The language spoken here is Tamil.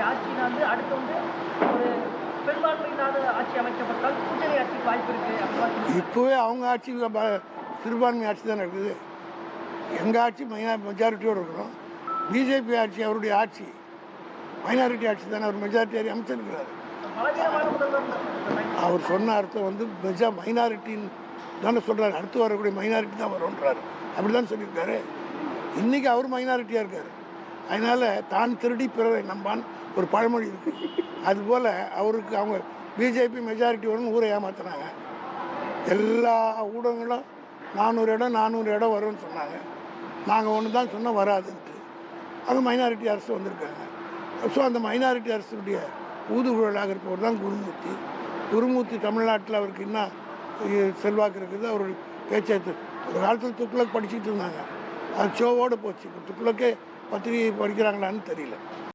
அவருடைய ஆட்சியில் வந்து அடுத்து வந்து ஒரு பெரும்பான்மை இல்லாத ஆட்சி அமைக்கப்பட்டால் கூட்டணி ஆட்சிக்கு வாய்ப்பு இப்போவே அவங்க ஆட்சி ப- சிறுபான்மை ஆட்சி தான் இருக்குது. எங்கள் ஆட்சி மைனா மெஜாரிட்டியோடு இருக்கிறோம் பிஜேபி ஆட்சி அவருடைய ஆட்சி. மைனாரிட்டி ஆட்சி தானே அவர் மெஜாரிட்டி அமைச்சிருக்கிறார். அவர் சொன்ன அர்த்தம் வந்து மெஜா மைனாரிட்டின்னு தானே சொல்கிறார் அடுத்து வரக்கூடிய மைனாரிட்டி தான் வரும்ன்றார். அப்படி தான் சொல்லியிருக்காரு. இன்றைக்கி அவர் மைனாரிட்டியாக இருக்கார். அதனால் தான் திருடி பிறரை நம்பான் ஒரு பழமொழி இருக்குது அதுபோல் அவருக்கு அவங்க பிஜேபி மெஜாரிட்டி வரும்னு ஊரை ஏமாத்தினாங்க. எல்லா ஊடகங்களும் நானூறு இடம் நானூறு இடம் வரும்னு சொன்னாங்க. நாங்கள் ஒன்று தான் சொன்னால் வராதுன்ட்டு. அது மைனாரிட்டி அரசு வந்திருக்காங்க. ஸோ அந்த மைனாரிட்டி அரசுடைய ஊதுகுழலாக இருப்பவர் தான் குருமூர்த்தி. குருமூர்த்தி தமிழ்நாட்டில் அவருக்கு என்ன செல்வாக்கு இருக்குது? அவர் பேச்சை ஒரு காலத்தில் துக்ளக் படிச்சுட்டு இருந்தாங்க. அது ஷோவோடு போச்சு. இப்போ துக்ளக்கே பத்திரிகை படிக்கிறாங்களான்னு தெரியல.